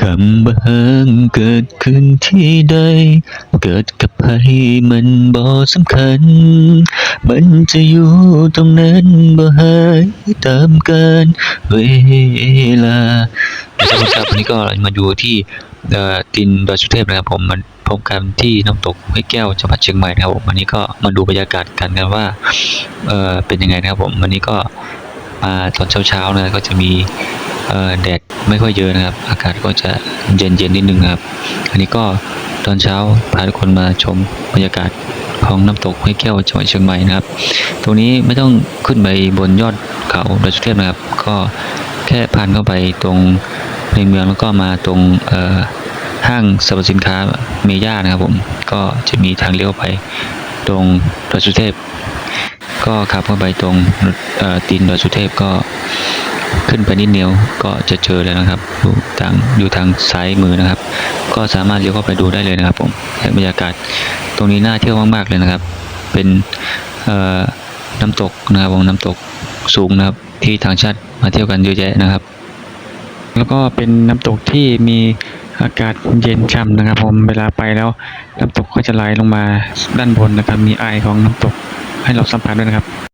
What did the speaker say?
คำว่าฮักเกิดขึ้นที่ใด เกิดกับใครมันบ่สำคัญ มันจะอยู่ตรงนั้นบ่หายตามกาลเวลาสวัสดีครับวันนี้ก็มาอยู่ที่ตินดอยสุเทพนะครับผมมันพบกันที่น้ำตกห้วยแก้วจังหวัดเชียงใหม่นะครับผมวันนี้ก็มาดูบรรยากาศกันกันว่าเออเป็นยังไงนะครับผมวันนี้ก็มาตอนเช้าๆนะก็จะมี แดดไม่ค่อยเยอะนะครับ อากาศก็จะเย็นๆนิดนึงครับ อันนี้ก็ตอนเช้าพาทุกคนมาชมบรรยากาศของน้ำตกห้วยแก้วจังหวัดเชียงใหม่นะครับ ตรงนี้ไม่ต้องขึ้นไปบนยอดเขาดอยสุเทพนะครับ ก็แค่ผ่านเข้าไปตรงในเมืองแล้วก็มาตรงห้างสรรพสินค้าเมย่านะครับผม ก็จะมีทางเลี้ยวไปตรงดอยสุเทพ ก็ขับเข้าไปตรงตีนดอยสุเทพก็ ขึ้นไปนิดเดียวก็จะเจอแล้วนะครับอยู่ทางอยู่ทางซ้ายมือนะครับ ก็สามารถเลี้ยวเข้าไปดูได้เลยนะครับผมและบรรยากาศตรงนี้น่าเที่ยวมากๆเลยนะครับ เป็นน้ำตกนะครับผมน้ำตกสูงนะครับ ที่ทางชาติมาเที่ยวกันเยอะแยะนะครับ แล้วก็เป็นน้ำตกที่มีอากาศเย็นช่ำนะครับ ผมเวลาไปแล้วน้ำตกก็จะไหลลงมาด้านบนนะครับ มีไอของน้ำตกให้เราสัมผัสด้วยนะครับ